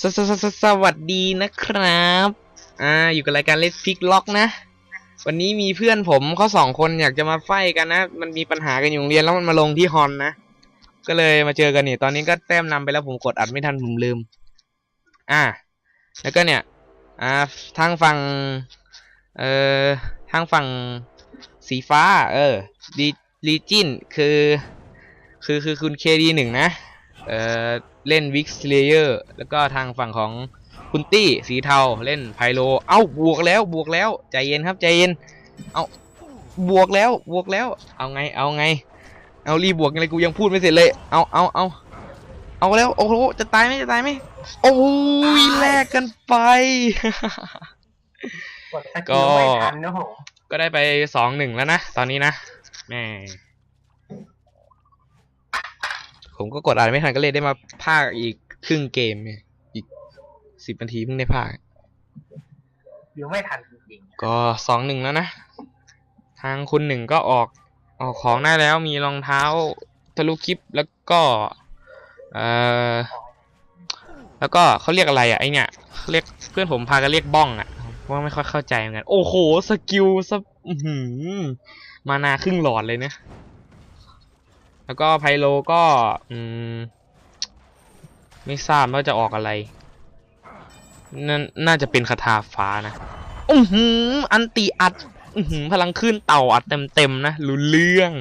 สสสสสวัสดีนะครับ อ่า อยู่กับรายการ Let's Pick Lock นะ วันนี้มีเพื่อนผมเขาสองคนอยากจะมาไฟกันนะ มันมีปัญหากันอยู่โรงเรียนแล้วมันมาลงที่ฮอนนะ ก็เลยมาเจอกันนี่ ตอนนี้ก็แต้มนำไปแล้วผมกดอัดไม่ทันผมลืม อ่า แล้วก็เนี่ย อ่า ทางฝั่ง เอ่อ ทางฝั่งสีฟ้า เออ ดีลีจินคือ คือคือคุณเคดีหนึ่งนะ เอ่อ เล่นวิกสเลเยอร์แล้วก็ทางฝั่งของคุณตี้สีเทาเล่นไพโล เอ้าบวกแล้วบวกแล้วใจเย็นครับใจเย็น เอาบวกแล้วบวกแล้ว เอาไงเอาไง เอารีบบวกอะไรกูยังพูดไม่เสร็จเลย เอาเอาเอาเอาแล้วโอ้โหจะตายไหมจะตายไหมโอ้ยแลกกันไปกดสกิลไม่ทันนะผมก็ได้ไปสองหนึ่งแล้วนะ ตอนนี้นะแหม่ ผมก็กดอ่านไม่ทันก็เลยได้มาภาคอีกครึ่งเกมเนี่ยอีกสิบนาทีเพิ่งได้ภาคยังไม่ทันจริงก็สองหนึ่งแล้วนะ ทางคุณหนึ่งก็ออกออกของได้แล้วมีรองเท้าทะลุคลิปแล้วก็เอ่อแล้วก็เขาเรียกอะไรอะไอเนี่ยเขาเรียกเพื่อนผมพากันเรียกบ้องอะว่าไม่ค่อยเข้าใจเหมือนกัน โอ้โห สกิลสอื้อหือมานาครึ่งหลอดเลยเนี่ย แล้วก็ไพโลก็อืมไม่ทราบว่าจะออกอะไรนน่าจะเป็นคาถาฟ้านะอือหืออันติอัดอือหือพลังขึ้นเต่าอัดเต็มๆนะรู้เรื่อง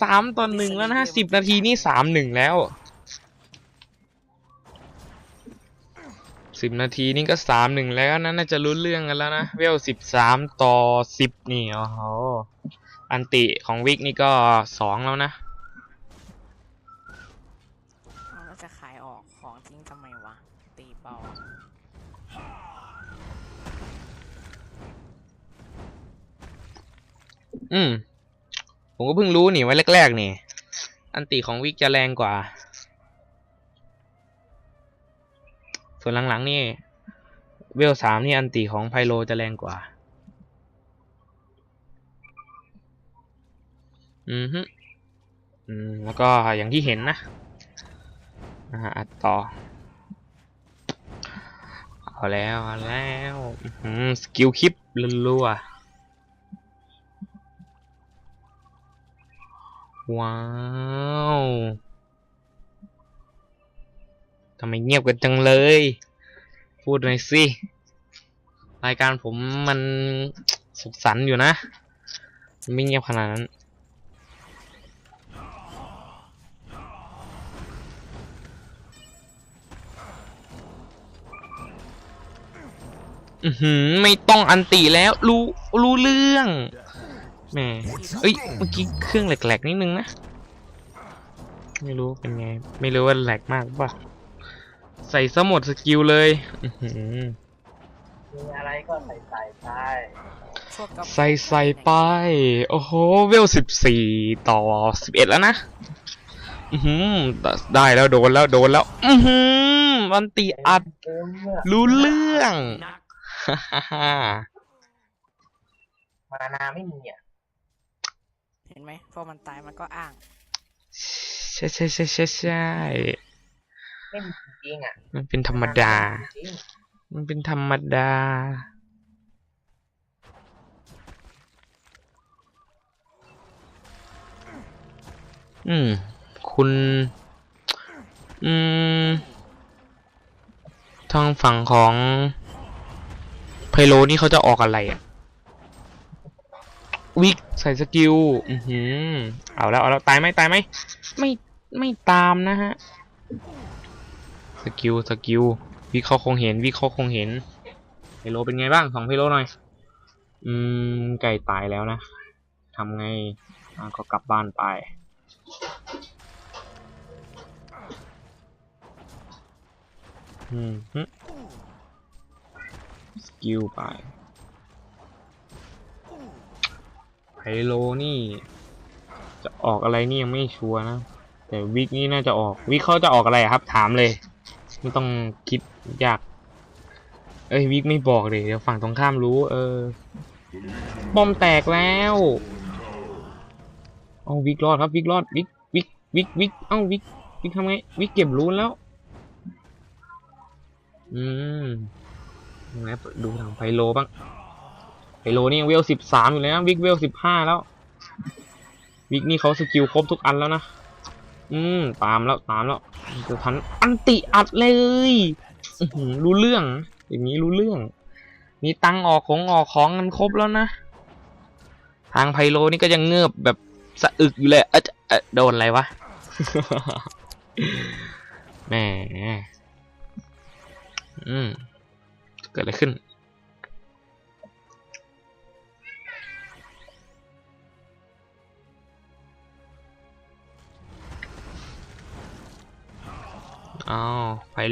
สามต่อหนึ่งแล้วนะสิบนาทีนี่สามหนึ่งแล้วสิบนาทีนี่ก็สามหนึ่งแล้วนะน่าจะรู้เรื่องกันแล้วนะเวลสิบสามต่อสิบนี่โอ้โหอันติของวิกนี่ก็สองแล้วนะ อืม ผมก็เพิ่งรู้นี่ไว้แรกๆนี่ อันติของวิกจะแรงกว่า ส่วนหลังๆนี่ เวลสามนี่อันติของไพโลจะแรงกว่า อือฮึอืม แล้วก็อย่างที่เห็นนะนะฮะอัดต่อ เอาแล้ว เอาแล้วอื้อหือสกิลคลิปรัวๆ ว้าวทำไมเงียบกันจังเลย พูดหน่อยสิ รายการผมมันสุขสันต์อยู่นะ ไม่เงียบขนาดนั้น อือหือ ไม่ต้องอันติแล้ว รู้ รู้เรื่อง แหมเอ้ย เมื่อกี้เครื่องแหลกๆนิดนึงนะ ไม่รู้เป็นไง ไม่รู้ว่าแหลกมากป่ะ ใส่ซะหมดสกิลเลยอือหือๆมีอะไรก็ใส่ใส่ไปพวกกระเป๋าใส่ใส่ไป โอ้โห เวลสิบสี่ต่อสิบเอ็ดแล้วนะ อือหือได้แล้วโดนแล้วโดนแล้ว อือหือมันตีอัดเติมเมื่อรู้เรื่องฮ่าฮ่าฮ่ามานาไม่มีอะเห็นไหมพอมันตายมันก็อ้าง ใช่ใช่ใช่ใช่ใช่ไม่มีจริงๆอะมันเป็นธรรมดา จริงมันเป็นธรรมดา อืม คุณ อืม ทางฝั่งของ ไพโลนี่เขาจะออกอะไรอะ วิกใส่สกิล อือหือ เอาแล้ว เอาแล้ว ตายไหมตายไหม ไม่ ไม่ตามนะฮะ สกิล สกิล วิกเขาคงเห็น วิกเขาคงเห็นไพโลเป็นไงบ้างสองไพโลหน่อย อืม ไก่ตายแล้วนะ ทำไงอะก็กลับบ้านไป อืมฮึสกิลไป ไพ โลนี่ จะออกอะไรนี่ยังไม่ชัวร์นะ แต่วิกนี่น่าจะออก วิกเขาจะออกอะไรครับ ถามเลย ไม่ต้องคิดยาก เอ้ยวิกไม่บอกเลยเดี๋ยวฝั่งตรงข้ามรู้ เออบอมแตกแล้วเอาวิกรอดครับวิกรอดวิกวิกวิกวิกเอ้าวิกวิกทำไงวิกเก็บรูนแล้ว อืมนะดูทางไพโลบ้าง โลนี่ยังเวลสิบสามอยู่เลยนะวิกเวลสิบห้าแล้ว วิกนี่เขาสกิลครบทุกอันแล้วนะ อืม ตามแล้วตามแล้วจะทันอันติอัดเลยรู้เรื่อง อย่างนี้รู้เรื่อง มีตังออกของออกของกันครบแล้วนะ ทางไพโลนี่ก็ยังเงือบแบบสะอึกอยู่เลยเอะเอะโดนอะไรวะแหมอืมเกิดอะไรขึ้น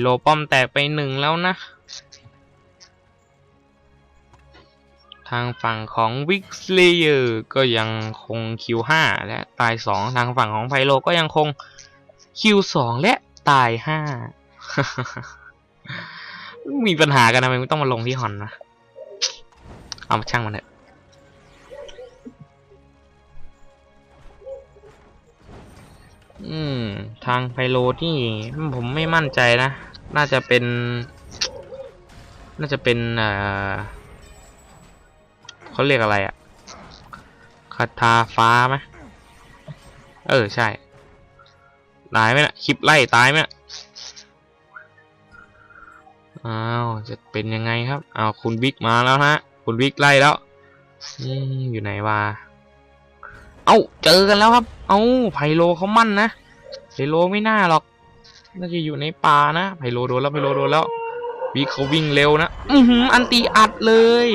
โลป้อมแตกไปหนึ่งแล้วนะ ทางฝั่งของวิกเลเยอร์ก็ยังคงคิวห้าและตายสองทางฝั่งของไพโลก็ยังคงคิวสองและตายห้ามีปัญหากันทำไมไม่ต้องมาลงที่ฮอนนะเอามาช่างมันเถอะอืม ทางไพโลที่ผมไม่มั่นใจนะ น่าจะเป็น น่าจะเป็นเอ่อเขาเรียกอะไรอะคาถาฟ้าไหมเออ ใช่ ตายไหมนะคลิปไล่ตายไหมนะอ้าวจะเป็นยังไงครับอ้าวคุณบิ๊กมาแล้วฮะ คุณบิ๊กไล่แล้วอืมอยู่ไหนวะ เอ้า เจอกันแล้วครับ เอ้าไพโลเขามั่นนะ ไพโลไม่น่าหรอก น่าจะอยู่ในป่านะไพโลโดนแล้วไพโลโดนแล้วบิ๊กเขาวิ่งเร็วนะ อือหืออันตีอัดเลย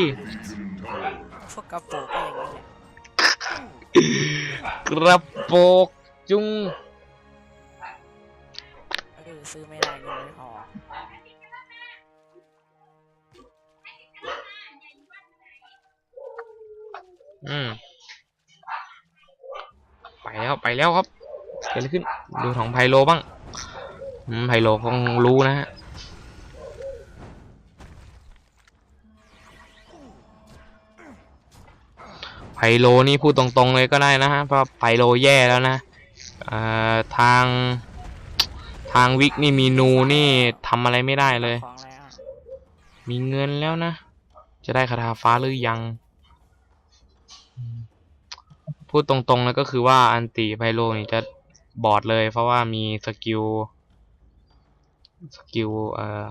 พวกกระโปรงก็อย่างนี้แหละกระโปกจุงก็คือซื้อไม่ได้เงินไม่พออืมไปแล้วไปแล้วครับ เกิดอะไรขึ้น ดูของไพโลบ้างไพโลคงรู้นะฮะไพโลนี่พูดตรงๆเลยก็ได้นะฮะเพราะไพโลแย่แล้วนะทางทางวิกนี่มีนูนี่ทำอะไรไม่ได้เลย มีเงินแล้วนะ จะได้คาถาฟ้าหรือยัง พูดตรงๆแล้วก็คือว่าอันติไพโลนี่จะ บอดเลย เพราะว่ามีสกิลสกิลเอ่อ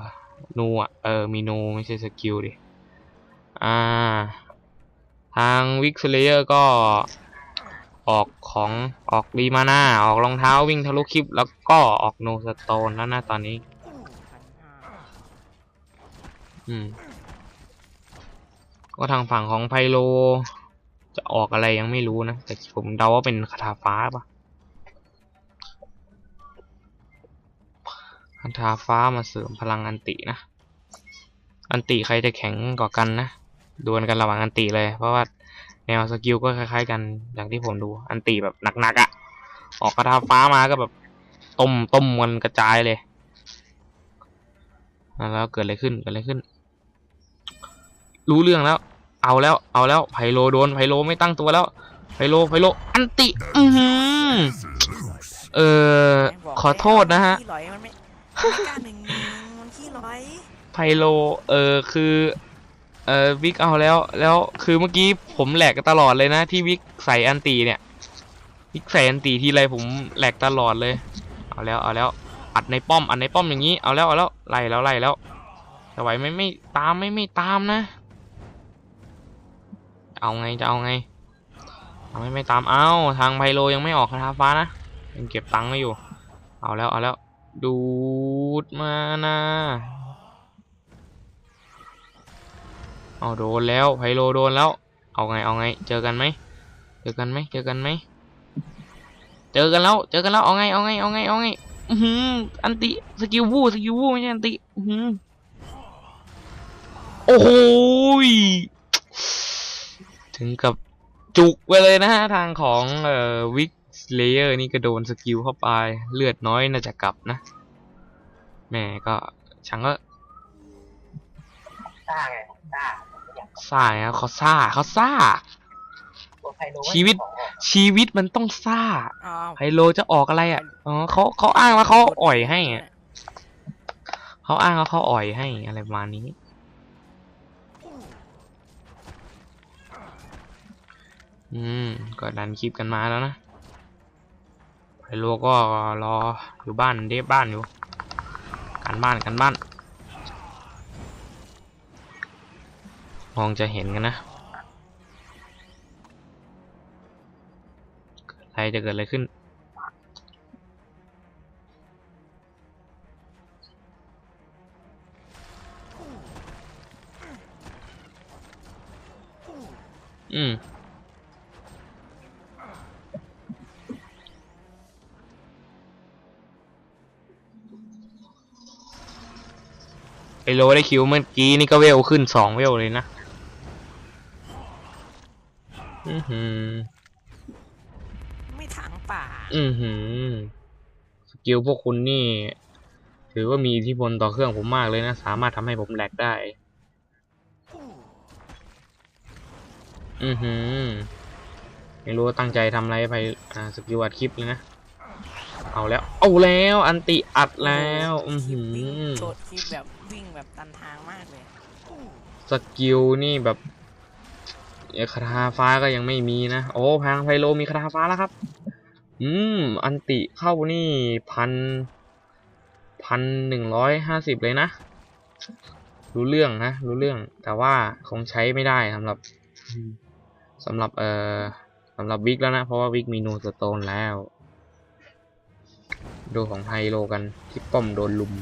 นูอะเออมีนูไม่ใช่สกิลดิอ่าทางวิกเซเลเยอร์ก็ออกของออกรีมาน่าออกรองเท้าวิ่งทะลุคลิป แล้วก็ออกโนสโตนแล้วนะตอนนี้ อืม ก็ทางฝั่งของไพโล จะออกอะไรยังไม่รู้นะ แต่ผมเดาว่าเป็นคาถาฟ้าปะ คาถาฟ้ามาเสริมพลังอันตินะ อันติใครจะแข็งกว่ากันนะดวลกันระหว่างอันติเลย เพราะว่าแนวสกิลก็คล้ายๆกันอย่างที่ผมดู อันติแบบหนักๆอะ่ะ ออกคาถาฟ้ามาก็แบบต้มต้มมันกระจายเลยแล้วเกิดอะไรขึ้นเกิดอะไรขึ้น รู้เรื่องแล้ว เอาแล้ว เอาแล้วไพโลโดนไพโลไม่ตั้งตัวแล้วไพโลไพโลอันติ อือเออขอโทษนะฮะ ไม่กล้าหนึ่งมันขี้ร้อยไพโล เออคือ เออวิกเอาแล้ว แล้วคือเมื่อกี้ผมแหลกตลอดเลยนะที่วิกใส่อันตีเนี่ยวิกใส่อันตีทีไรผมแหลกตลอดเลย เอาแล้วเอาแล้วอัดในป้อมอัดในป้อมอย่างนี้เอาแล้วเอาแล้วไล่แล้วไล่แล้วจะไหวไหม่ไม่ตามไม่ไม่ตามนะ เอาไงจะเอาไงเอาไม่ไม่ตามเอาทางไพโลยังไม่ออกคาถาฟ้านะยังเก็บตังค์ไม่อยู่ เอาแล้วเอาแล้ว ดูดมานะเอาโดนแล้วไพโลโดนแล้ว เอาไงเอาไง เจอกันไหมเจอกันไหมเจอกันไหมเจอกันแล้วเจอกันแล้วเอาไงเอาไงเอาไงเอาไงอือหืออันติสกิลวูสกิลวูไม่ใช่อันติอือหือโอ้โหถึงกับจุกไปเลยนะฮะทางของเอ่อวิก เลเยอร์นี่ก็โดนสกิลเข้าไปเลือดน้อยน่าจะกลับนะ แม่ก็ช่างก็ซ่าไงซ่าอยากซ่าไงเขาซ่าเขาซ่าตัวไพโลชีวิตของออกชีวิตมันต้องซ่าอ้าวไฮโลจะออกอะไรอะอ๋อเขาเขาอ้างว่าเขาอ่อยให้อะไฮเขาอ้างว่าเขาอ่อยให้อะไรประมาณนี้อืมก็ดันคลิปกันมาแล้วนะ ไพโลก็รออยู่บ้านเดฟบ้านอยู่การบ้านการบ้าน มองจะเห็นกันนะอะไรจะเกิดอะไรขึ้นอืม โลได้คิวเมื่อกี้นี่ก็เวลขึ้นสองเวลเลยนะอือหือไม่ถางป่า อือหือสกิลพวกคุณนี่ ถือว่ามีอิทธิพลต่อเครื่องผมมากเลยนะ สามารถทำให้ผมแหลกได้ อือหือไม่รู้ว่าตั้งใจทำอะไรไปอ่าสกิลอัดคลิปเลยนะ เอาแล้ว เอาแล้ว อันติอัดแล้ว อือหือวิ่งโดดคลิปแบบวิ่งแบบตันทางมากเลย สกิลนี่แบบเอ่อคาถาฟ้าก็ยังไม่มีนะ โอ้พังไพโลมีคาถาฟ้าแล้วครับ อืม อันติเข้านี่พันพันหนึ่งร้อยห้าสิบเลยนะ รู้เรื่องนะ รู้เรื่อง แต่ว่าคงใช้ไม่ได้สำหรับสำหรับเอ่อสำหรับวิกแล้วนะ เพราะว่าวิกมีนูสโตนแล้ว ดูของไพโลกันที่ป้อมโดนลุม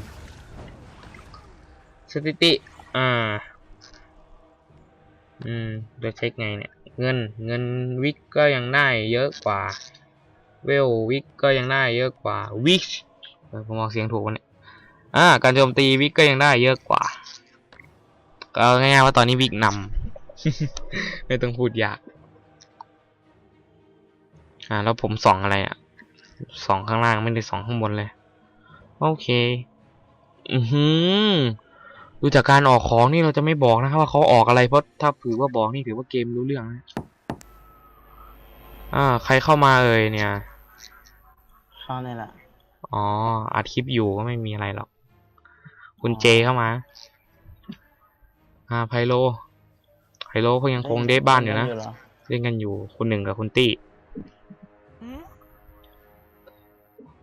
สถิติ อ่า อืมจะเช็คไงเนี่ย เงิน เงินวิกก็ยังได้เยอะกว่า เวลวิกก็ยังได้เยอะกว่าวิกเออผมออกเสียงถูกวันนี้อ่า การโจมตีวิกก็ยังได้เยอะกว่า ก็ง่ายๆว่าตอนนี้วิกนำ ไม่ต้องพูดยาก อ่า แล้วผมส่องอะไรอะ ส่องข้างล่างไม่ได้ส่องข้างบนเลย โอเค อือหือดูจากการออกของนี่เราจะไม่บอกนะครับว่าเขาออกอะไรเพราะถ้าถือว่าบอกนี่ถือว่าเกมรู้เรื่องนะอ่า ใครเข้ามาเอ่ยเนี่ยเข้าเนี่ยแหละอ๋ออัดคลิปอยู่ก็ไม่มีอะไรหรอก คุณเจเข้ามา อ่าไพโลไพโลเขายังคงเดทบ้านอยู่นะเหรอเล่นกันอยู่คุณหนึ่งกับคุณตี้อืม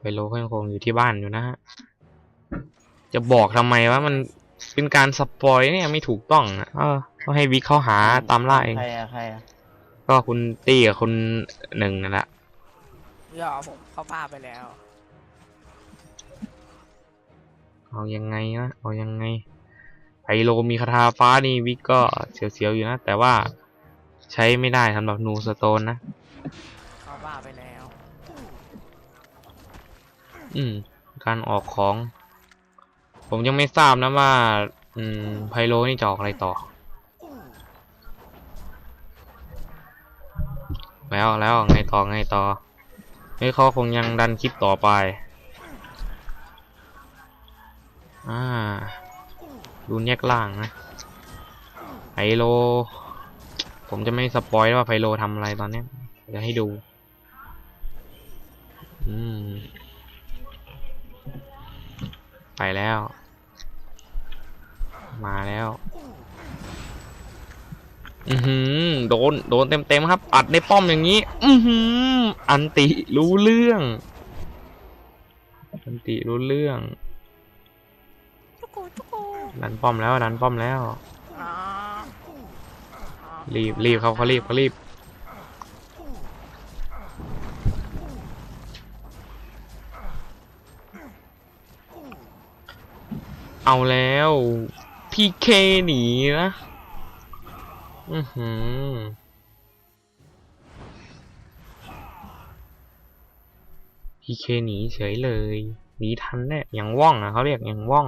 ไพโลเขายังคงอยู่ที่บ้านอยู่นะฮะ จะบอกทำไมว่ามันเป็นการสปอยเนี่ยไม่ถูกต้องอะเออก็ให้วิกเขาหาตามล่าเอง ใครอะใครอะก็คุณตี้กับคุณหนึ่งนั่นแหละย่อผมเข้าป่าไปแล้ว เอายังไงนะ เอายังไงไพโลมีคาถาฟ้านี่วิกก็เสียวๆอยู่นะ แต่ว่าใช้ไม่ได้สำหรับนูสโตนนะ อืม การออกของ ผมยังไม่ทราบนะว่า อืม ไพโลนี่จะออกอะไรต่อ แล้วแล้วไงต่อไงต่อเฮ้ยเขาคงยังดันคลิปต่อไป อ่า ดูแยกล่างนะ ไพโล ผมจะไม่สปอยว่าไพโลทำอะไรตอนนี้จะให้ดู อืม ไปแล้ว มาแล้ว อือหือ โดน โดนเต็มๆครับ อัดในป้อมอย่างนี้ อือหือ อันติรู้เรื่อง อันติรู้เรื่อง ดันป้อมแล้ว ดันป้อมแล้ว รีบรีบครับเขารีบเขารีบ เอาแล้ว พีเคหนีนะ อือหือพีเคหนีเฉยเลย หนีทันแน่ย่างว่องอะเขาเรียกย่างว่อง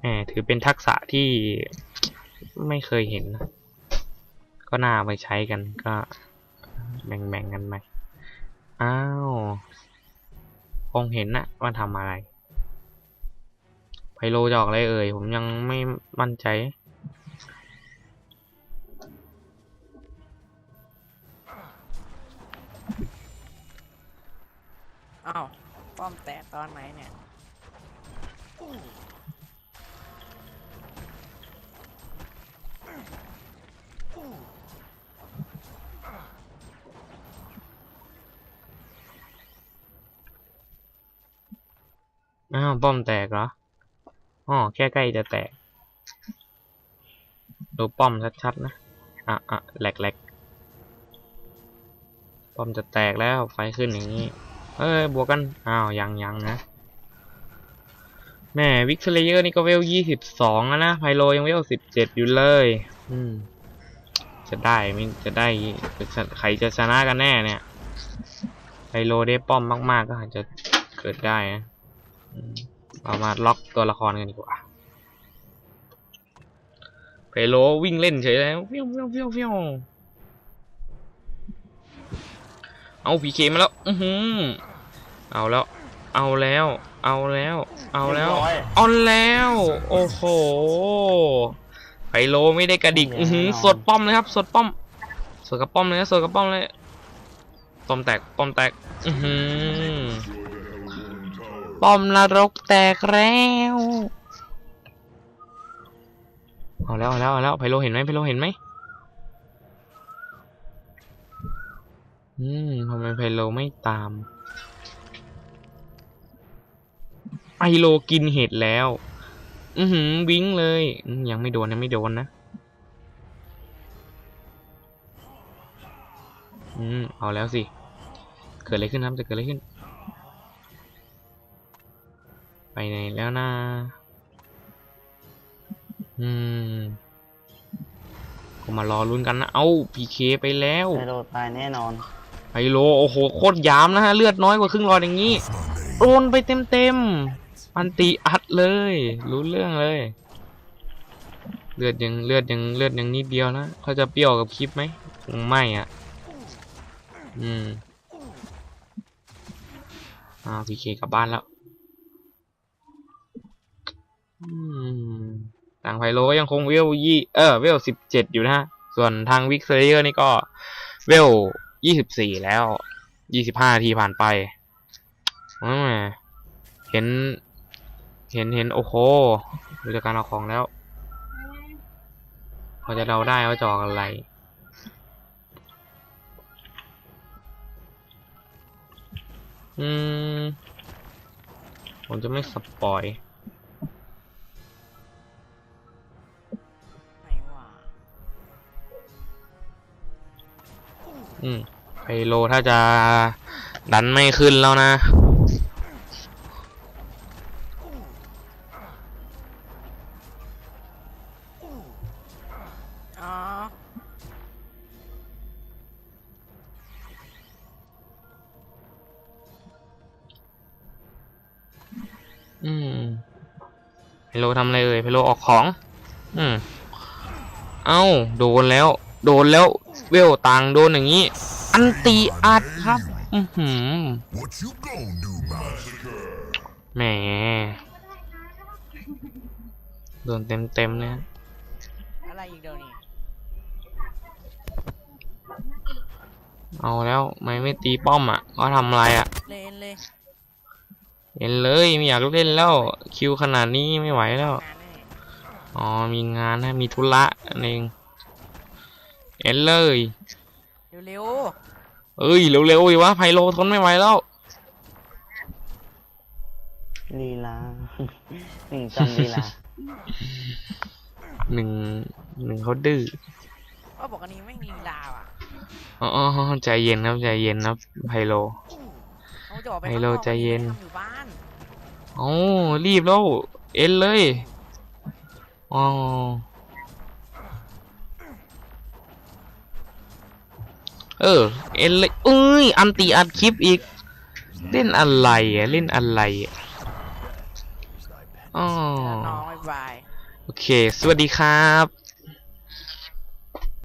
แหมถือเป็นทักษะที่ไม่เคยเห็น ก็น่าไปใช้กันก็แบ่งๆกันไป อ้าว คงเห็นนะว่าทำอะไร ไพโลจะออกอะไรเอ่ย ผมยังไม่มั่นใจ อ้าว ป้อป้อมแตกตอนไหนเนี่ย อ้าวป้อมแตกเหรออ๋อแค่ใกล้จะแตก ดูป้อมชัดๆนะ อะอะแหลกแหลกป้อมจะแตกแล้วไฟขึ้นอย่างนี้ เอ้ยบวกกัน อ้าวยังยังนะแม่วิกเตอร์เยอร์นี่ก็เวลยี่สิบสองแล้วนะไพโลยังเวลสิบเจ็ดอยู่เลย อืม จะได้ไมิจะได้ใครจะชนะกันแน่เนี่ยไพโลได้ป้อมมาก ๆ ก็อาจจะเกิดได้นะ เรามาล็อกตัวละครกันดีกว่าไพโลวิ่งเล่นเฉยเลยเฟี้ยวเฟี้ยวเฟี้ยวเฟี้ยวเอาพีเคมาแล้ว อือหือเอาแล้ว เอาแล้ว เอาแล้ว เอาแล้วเรียบร้อยเอาแล้ว โอ้โหไพโลไม่ได้กระดิก อือหือสดป้อมเลยครับ สดป้อม สดกับป้อมเลยนะสดกับป้อมเลยป้อมแตก ป้อมแตก อือหือ ป้อมนรกแตกแล้วเอาแล้วเอาแล้วเอาแล้วไพโลเห็นไหมไพโลเห็นไหมอืมทำไมไพโลไม่ตามไพโลกินเห็ดแล้ว อือหือวิ้งเลยยังไม่โดนยังไม่โดนนะอืมเอาแล้วสิ เกิดอะไรขึ้นครับจะเกิดอะไรขึ้น ไปไหนแล้วนะ อืม ก็มารอลุ้นกันนะ เอ้าพีเคไปแล้วไฮโลตายแน่นอนไฮโล โอ้โห โคตรยามนะฮะ เลือดน้อยกว่าครึ่งหลอดอย่างนี้ โดนไปเต็มเต็มๆอันตีอัดเลย รู้เรื่องเลย เลือดยังเลือดยังเลือดยังนิดเดียวนะเขาจะเปรี้ยวกับคลิปไหมคงไม่อะ อืม อ่าพีเคกลับบ้านแล้ว อืม ทางไพโลก็ยังคงเวลยี่เออเวลสิบเจ็ดอยู่นะฮะ ส่วนทางวิกเซอร์นี่ก็เวลยี่สิบสี่แล้วยี่สิบห้าทีผ่านไปอืมเห็น เห็นเห็นโอ้โหดูจากการเอาของแล้ว พอจะเดาได้ว่าจะออกอะไรอืมผมจะไม่สปอย อืมไพโลถ้าจะดันไม่ขึ้นแล้วนะอ๋ออืมไพโลทำอะไรเอ่ยไพโลออกของ อืม เอ้า โดนแล้ว โดนแล้ว เวลต่างโดนอย่างนี้ อันตีอัดครับ อือหือ What you gonna do about it? แหมโดนเต็มเต็มๆเลยฮะอะไรอีกเดี๋ยวนี้เอาแล้วไม่ไม่ตีป้อมอะก็ทำอะไรอะเล่นเลยเห็นเลยไม่อยากเล่นแล้วคิวขนาดนี้ไม่ไหวแล้วงานนี่อ๋อมีงานนะมีธุระนั่นเอง เอ็นเลยเร็วเอ้ยเร็วๆอีกวะไพโลทนไม่ไหวแล้วลีลาหนึ่งจำลีลาหนึ่งหนึ่งเขาดื้อๆว่าปกติไม่มีลาวอะอ๋ออ๋อใจเย็นครับใจเย็นครับไพโล เขาจะออกไปไฮข้างโลนอกใจเย็นไม่ได้ทำอยู่บ้านโอ้รีบแล้วเอ็นเลยอ๋อ เออ เอ็นเลยเอ้ย อันตีอัดคลิปอีก เล่นอะไรอะ เล่นอะไรอะอ๋อแล้วน้องบายบายโอเค สวัสดีครับ